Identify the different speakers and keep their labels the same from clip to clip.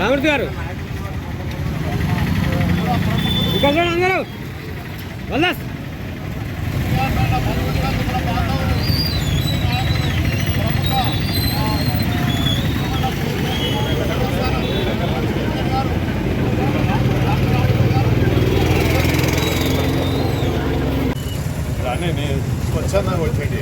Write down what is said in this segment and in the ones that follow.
Speaker 1: రామూర్తి గారు. ఇక్కడ చూడండి అందరూ. వల్లాస్
Speaker 2: అన్నీ నేను వచ్చేటి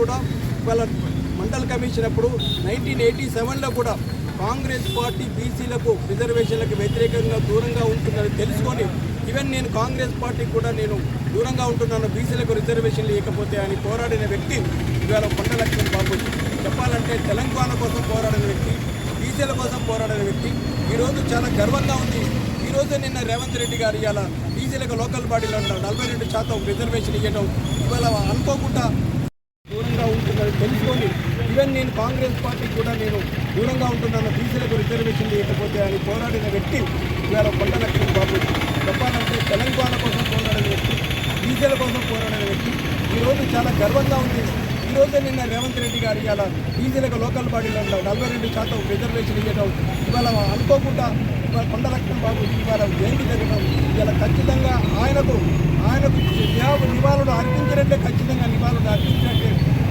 Speaker 3: కూడా వాళ్ళ మండల కమిషన్ అప్పుడు నైన్టీన్ ఎయిటీ సెవెన్లో కూడా కాంగ్రెస్ పార్టీ బీసీలకు రిజర్వేషన్లకు వ్యతిరేకంగా దూరంగా ఉంటుందని తెలుసుకొని ఈవెన్ నేను కాంగ్రెస్ పార్టీకి కూడా నేను దూరంగా ఉంటున్నాను బీసీలకు రిజర్వేషన్లు ఇవ్వకపోతే అని పోరాడిన వ్యక్తి ఇవాళ కొండ బాబు. చెప్పాలంటే తెలంగాణ కోసం పోరాడిన వ్యక్తి బీసీల కోసం పోరాడిన వ్యక్తి. ఈరోజు చాలా గర్వంగా ఉంది. ఈ నిన్న రేవంత్ రెడ్డి గారు ఇవాళ బీసీలకు లోకల్ బాడీలో నలభై రెండు శాతం రిజర్వేషన్ ఇవ్వడం ఇవాళ అనుకోకుండా దూరంగా ఉంటుందని తెలుసుకొని ఈవెన్ నేను కాంగ్రెస్ పార్టీ కూడా నేను దూరంగా ఉంటున్నాను బీసీలకు రిజర్వేషన్ లేకపోతే అని పోరాడిన వ్యక్తి ఇవాళ కొండ లక్ష్మణ్ బాబు. చెప్పాలంటే తెలంగాణ కోసం పోరాడిన వ్యక్తి బీసీల కోసం పోరాడిన వ్యక్తి. ఈరోజు చాలా గర్వంగా ఉంది. ఈ రోజు నిన్న రేవంత్ రెడ్డి గారు ఇవాళ బీసీలకు లోకల్ బాడీలో నలభై రెండు శాతం రిజర్వేషన్ ఇవ్వడం ఇవాళ అనుకోకుండా ఇవాళ కొండ లక్ష్మణ్ బాబు ఇవాళ జయంతి జరగడం ఇవాళ ఖచ్చితంగా ఆయనకు ఆయనకు నివాళులు అర్పించినట్టే ఖచ్చితంగా నివాళులు అర్పించినట్టే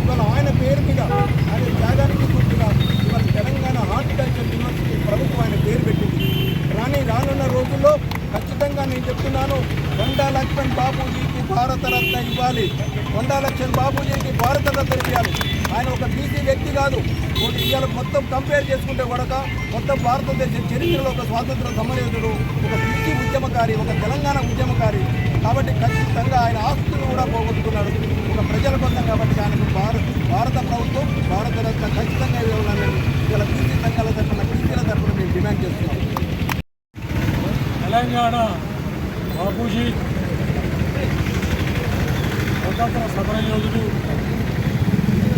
Speaker 3: ఇవాళ ఆయన పేరు మీద ఆయన త్యాగానికి గుర్తుగా ఇవాళ తెలంగాణ హార్టికల్చర్ యూనివర్సిటీ ప్రభుత్వం ఆయన పేరు పెట్టింది. రాని రానున్న రోజుల్లో ఖచ్చితంగా నేను చెప్తున్నాను కొండా లక్ష్మణ్ బాబూజీకి భారతరత్న ఇవ్వాలి. కొండా లక్ష్మణ్ బాబూజీకి భారతరత్న ఇవ్వాలి. ఆయన ఒక బీసీ వ్యక్తి కాదు. ఒక ఇవాళ మొత్తం కంపేర్ చేసుకుంటే కూడా మొత్తం భారతదేశ చరిత్రలో ఒక స్వాతంత్ర సమరయోధుడు ఒక బీసీ ఉద్యమకారి ఒక తెలంగాణ ఉద్యమకారి. కాబట్టి ఖచ్చితంగా ఆయన ఆస్తులు కూడా పోగొట్టుకున్నాడు ఒక ప్రజల కోసం కాబట్టి ఆయనకు భారత భారత ప్రభుత్వం భారతరత్న ఖచ్చితంగా ఇవ్వాలని ఇలా బీసీ సంఘాల తరఫున బీసీల తరఫున మేము డిమాండ్ చేస్తున్నాం
Speaker 4: తెలంగాణ బాపూజీ స్వతంత్ర సమరయోధుడు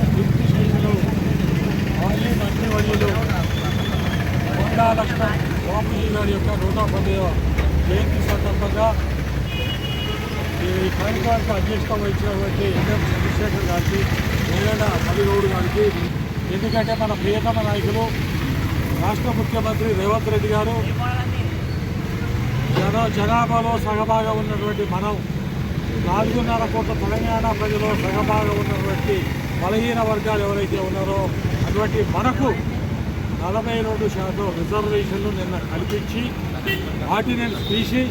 Speaker 4: కీర్తిశేషులు మాజీ మంత్రివర్యులు కొండా లక్ష్మణ్ బాపూజీ గారి యొక్క నూట పదవ జయంతి సందర్భంగా ఈ కార్యక్రమానికి అధ్యక్షత వహించినటువంటి ఎన్ఎం చంద్రశేఖర్ గారికి ఏదైనా మల్లిగౌడ్ గారికి ఎందుకంటే మన ప్రియతమ నాయకులు రాష్ట్ర ముఖ్యమంత్రి రేవంత్ రెడ్డి గారు జన జనాభాలో సగభాగం ఉన్నటువంటి మనం నాలుగున్నర కోట్ల తెలంగాణ ప్రజలు సగభాగం ఉన్నటువంటి బలహీన వర్గాలు ఎవరైతే ఉన్నారో అటువంటి మనకు నలభై రెండు శాతం రిజర్వేషన్లు నిన్న కల్పించి వాటిని తీసి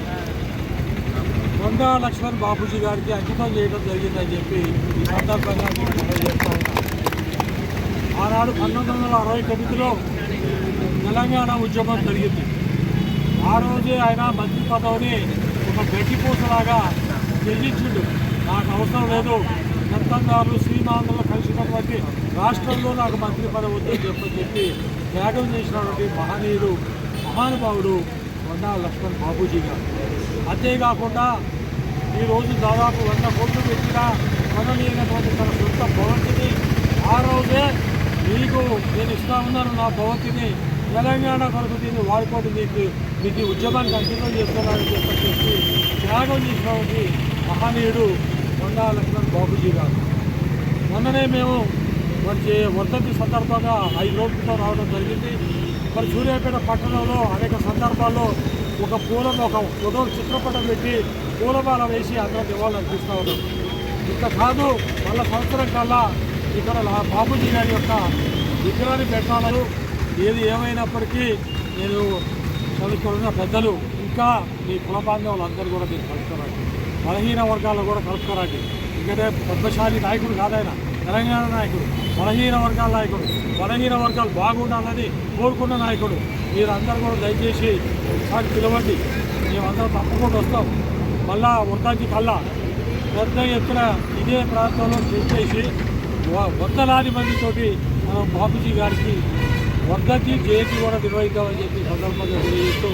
Speaker 4: కొండా లక్ష్మణ్ బాపూజీ గారికి అంకితం చేయడం జరిగిందని చెప్పి ఈ సందర్భంగా నేను తెలియజేస్తా ఉన్నాను ఆనాడు పంతొమ్మిది వందల అరవై తొమ్మిదిలో తెలంగాణ ఉద్యమం జరిగింది. ఆ రోజే ఆయన మంత్రి పదవిని ఒక గట్టిపూసలాగా త్యజించిండు నాకు అవసరం లేదు. పెత్తందారులు శ్రీమానులు కలిసినటువంటి రాష్ట్రంలో నాకు మంత్రి పదవి వద్దని చెప్పని చెప్పి త్యాగం చేసినటువంటి మహనీయుడు మహానుభావుడు కొండా లక్ష్మణ్ బాబూజీ గారు. అంతేకాకుండా ఈరోజు దాదాపు వంద కోట్లు పెట్టిన కొనలేనటువంటి తన సొంత భవంతిని ఆ రోజే మీకు నేను ఇస్తా ఉన్నాను. నా భవంతిని తెలంగాణ కొరకు దీన్ని వాడుకోవడం మీకు మీకు ఉద్యమాన్ని కంటిన్యూ చేస్తున్నారని చెప్పి త్యాగం చేసినటువంటి మహనీయుడు కొండా లక్ష్మణ్ బాబుజీ గారు. మొన్ననే మేము మంచి వర్ధంతి సందర్భంగా ఐదు రోజులతో రావడం జరిగింది. మరి సూర్యాపేట పట్టణంలో అనేక సందర్భాల్లో ఒక పూల ఒక ఏదో చిత్రపటం పెట్టి పూలమాల వేసి అందరూ నివాళులు ఉన్నాం. ఇంకా కాదు మళ్ళీ సంవత్సరం కల్లా ఇక్కడ బాబుజీ గారి యొక్క విగ్రహాన్ని పెట్టాలను ఏది ఏమైనప్పటికీ నేను చదువుకున్న పెద్దలు ఇంకా మీ కుల బాంధవులందరూ కూడా మీరు కలుపుతారండి బలహీన వర్గాల్లో కూడా కలుపుతారండి ఎందుకంటే పద్మశాలి నాయకుడు కాదైనా తెలంగాణ నాయకుడు బలహీన వర్గాల నాయకుడు. బలహీన వర్గాలు బాగుండాలని కోరుకున్న నాయకుడు. మీరందరూ కూడా దయచేసి ఒకసారి పిలవండి. మేమందరం తప్పకుండా వస్తాం. మళ్ళా వృద్ధాంతి కల్లా. పెద్ద ఎత్తున ఇదే ప్రాంతంలో చేసి వందలాది మందితోటి మనం బాబుజీ గారికి వర్ధంతి జయంతి కూడా నిర్వహిద్దామని చెప్పి సందర్భంగా తెలియజేస్తూ